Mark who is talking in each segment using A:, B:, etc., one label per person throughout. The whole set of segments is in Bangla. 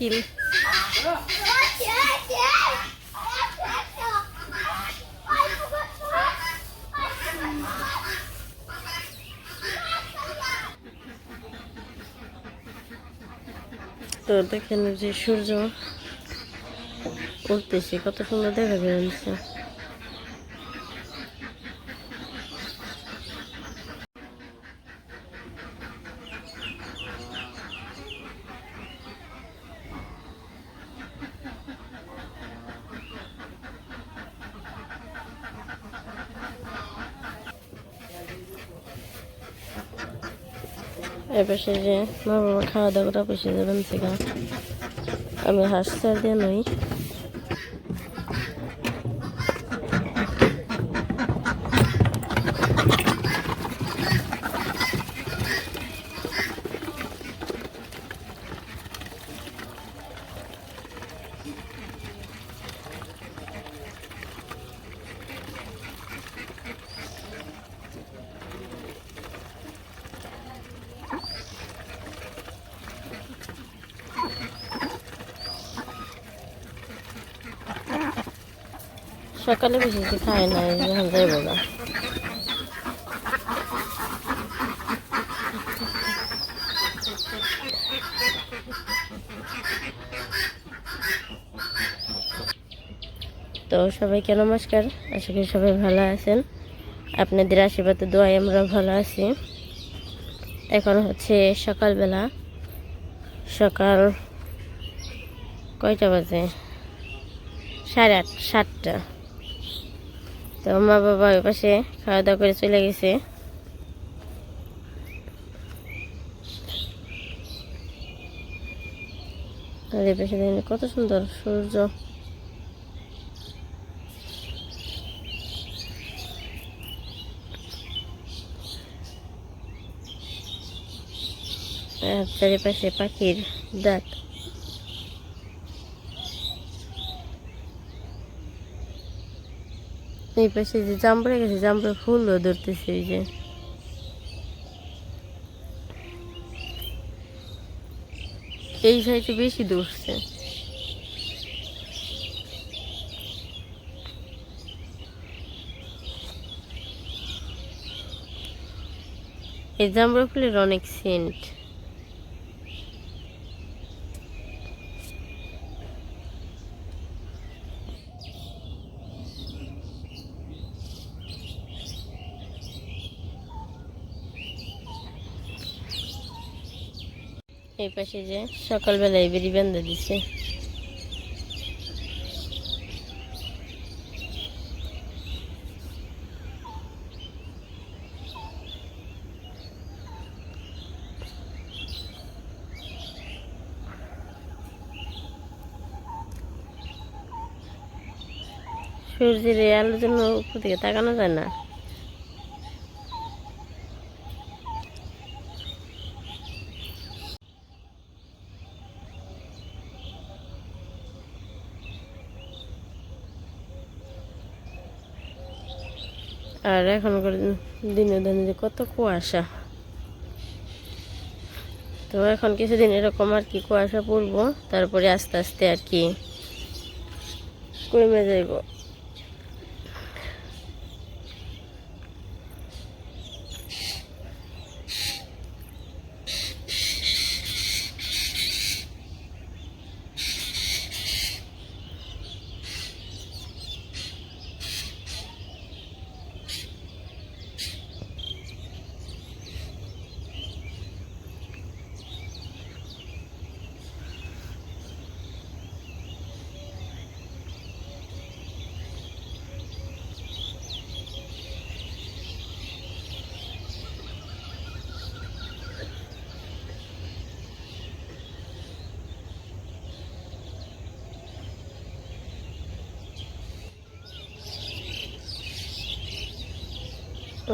A: ওই তো দেখেন যে সূর্য উঠতেছে কত সুন্দর দেখা যাচ্ছে। এপাশে যে মা বাবা খাওয়া দাওয়া করে বসে যাবেন থেকে। আমি হাঁস দিয়ে নই। সকালে বেশি কিছু খায় না এই যখন যাইব না তো সবাইকে নমস্কার? আশা করি সবাই ভালো আছেন। আপনাদের আশীর্বাদ দোয়াই আমরা ভালো আছি। এখন হচ্ছে সকালবেলা, সকাল কয়টা বাজে? সাড়ে আট, সাতটা। তো মা বাবা ওই পাশে খাওয়া দাওয়া করে চলে গেছে। আর এই পাশে দেখেন কত সুন্দর সূর্য। আর চারিপাশে পাখির ডাক। এই পাশে যে জাম্বুরা গেছে জাম্বুরা ফুলও ধরতেছে এই যে। এই সাইডে বেশি ধরছে। এই জাম্বুরা ফুলের অনেক সেন্ট এই পাশে যে সকালবেলায় বেরি বেঁধে দিছে। সূর্যের আলোর জন্য উপর দিকে তাকানো যায় না। আর এখনকার দিনে দিনে কত কুয়াশা। তো এখন কিছুদিন এরকম আর কি কুয়াশা পড়ব, তারপরে আস্তে আস্তে আর কি কমে যাইব।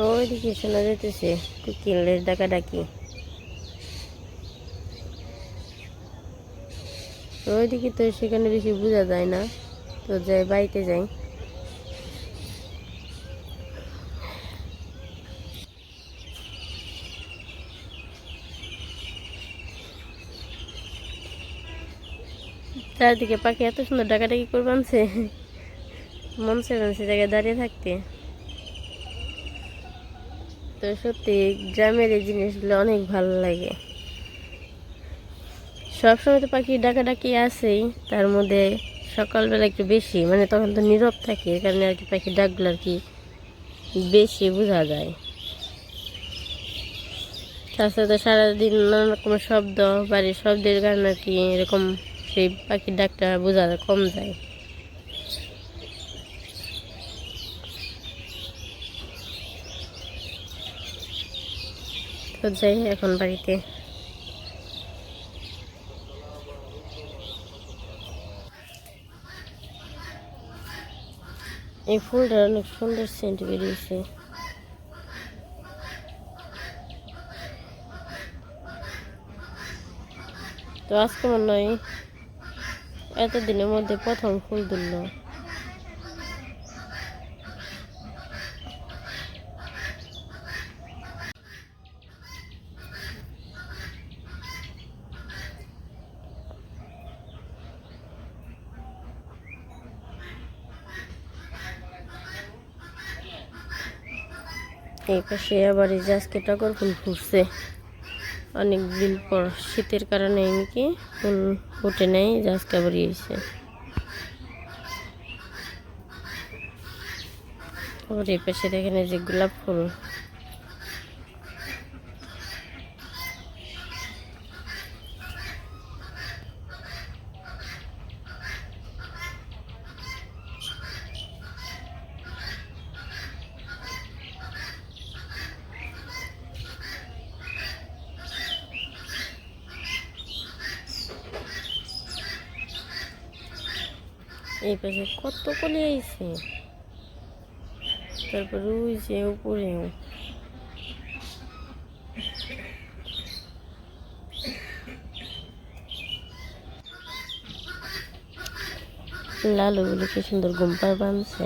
A: ওইদিকে শোনা যেতেছে কুকিলের ডাকা ডাকি ওইদিকে তো সেখানে বেশি বোঝা যায় না। তো যাই, বাড়িতে যাই। চারিদিকে পাখি এত সুন্দর ডাকাডাকি করে বানছে মন সে জায়গায় দাঁড়িয়ে থাকতে। তো সত্যি গ্রামের এই জিনিসগুলো অনেক ভালো লাগে। সবসময় তো পাখি ডাকাডাকি আছেই, তার মধ্যে সকালবেলা একটু বেশি মানে তখন তো নীরব থাকে এর কারণে আর কি পাখির ডাকগুলো আর কি বেশি বোঝা যায়। তাছাড়া তো সারাদিন নানা রকমের শব্দ, বাড়ির শব্দের কারণে আর কি এরকম সেই পাখির ডাকটা বোঝা কম যায়। তো যাই এখন বাড়িতে। এই ফুলটা অনেক সুন্দর সেন্ট বেরিয়েছে। তো আজকে মনে হয় এতদিনের মধ্যে প্রথম ফুল তুললো এই পাশে আবার এই যে আজকে টগর ফুল ফুটছে অনেক দিন পর শীতের কারণে এমনি ফুল ফুটে নেই যে আজকে আবার ইয়েছে আবার এই পাশে দেখেন এই যে গোলাপ ফুল। এই পাশে কত কলি আইছে? তারপর ওই যে উপরেও। কি সুন্দর গুম্পার বানছে?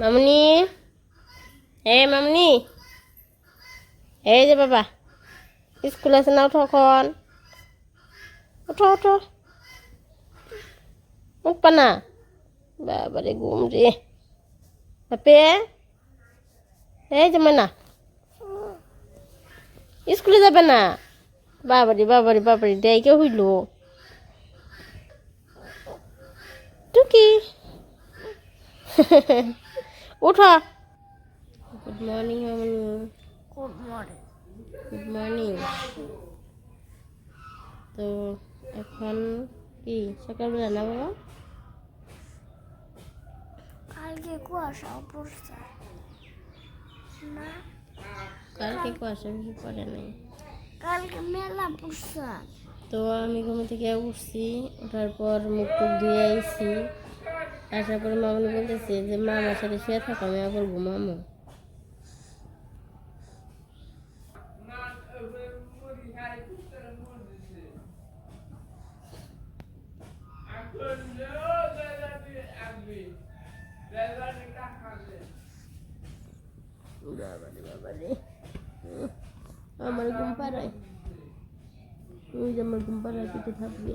A: মামনি? এই মামনি। এই যে বাবা, স্কুল আছে না ওঠো এখন। ওঠো ওঠো উঠবা না বাবারে ঘুম রে। বাপে, এই যে না স্কুলে যাবে না? বাবারি বাবারি বাবারি, ডেকে হইল। টুকি। উঠো। গুড মর্নিং মামনি
B: গুড মর্নিং
A: গুড মর্নিং তো এখন কি? সকালবেলা না বাবা?
B: কালকে কুয়াশাও পড়ছে না
A: কালকে কুয়াশা বেশি পড়ে নাই।
B: কালকে মেলা পড়ছে।
A: তো আমি ঘুম থেকে উঠছি ওঠার পর মুখ টুক ধুয়ে আইছি। আসার পর মামনি বলতেছে যে মা আমার সাথে শুয়ে থাকো আমি আবার ঘুমামো আমার ঘুম পাড়ায়। যে আমার ঘুম পাড়ায় পিঠে থাকবে।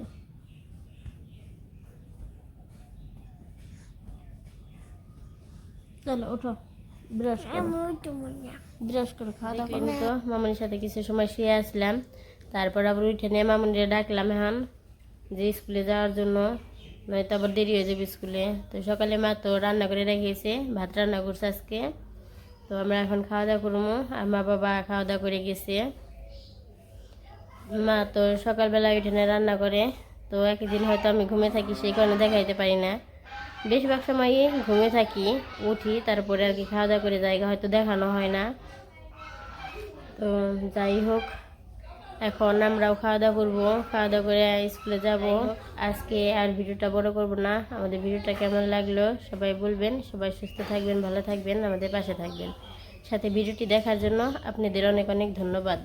A: চলো ওঠো। ব্রাশ
B: আমি
A: ব্রাশ করে খাওয়া দাওয়া করব তো। মামনির সাথে কিছু সময় শুয়ে আসলাম। তারপর আবার উঠে নিয়ে মামনিরে ডাকলাম এখন যে স্কুলে যাওয়ার জন্য। নয়তো আবার দেরি হয়ে যাবে স্কুলে। তো সকালে মা তো রান্না করে রেখেছে ভাত রান্না করছে আজকে। তো আমরা এখন খাওয়া দাওয়া করব। আর মা বাবা খাওয়া দাওয়া করে গেছে। মা তো সকালবেলা উঠে রান্না করে। তো একদিন হয়তো আমি ঘুমে থাকি সেই কারণে দেখাইতে পারি না। বেশিরভাগ সময়ই ঘুমিয়ে থাকি, উঠি, তারপরে আর কি খাওয়া দাওয়া করে জায়গা হয়তো দেখানো হয় না। তো যাই হোক, এখন আমরাও খাওয়া দাওয়া করব। খাওয়া দাওয়া করে স্কুলে যাব। আজকে আর ভিডিওটা বড় করব না। আমাদের ভিডিওটা কেমন লাগল সবাই বলবেন। সবাই সুস্থ থাকবেন, ভালো থাকবেন, আমাদের পাশে থাকবেন। সাথে ভিডিওটি দেখার জন্য আপনাদের অনেক অনেক ধন্যবাদ।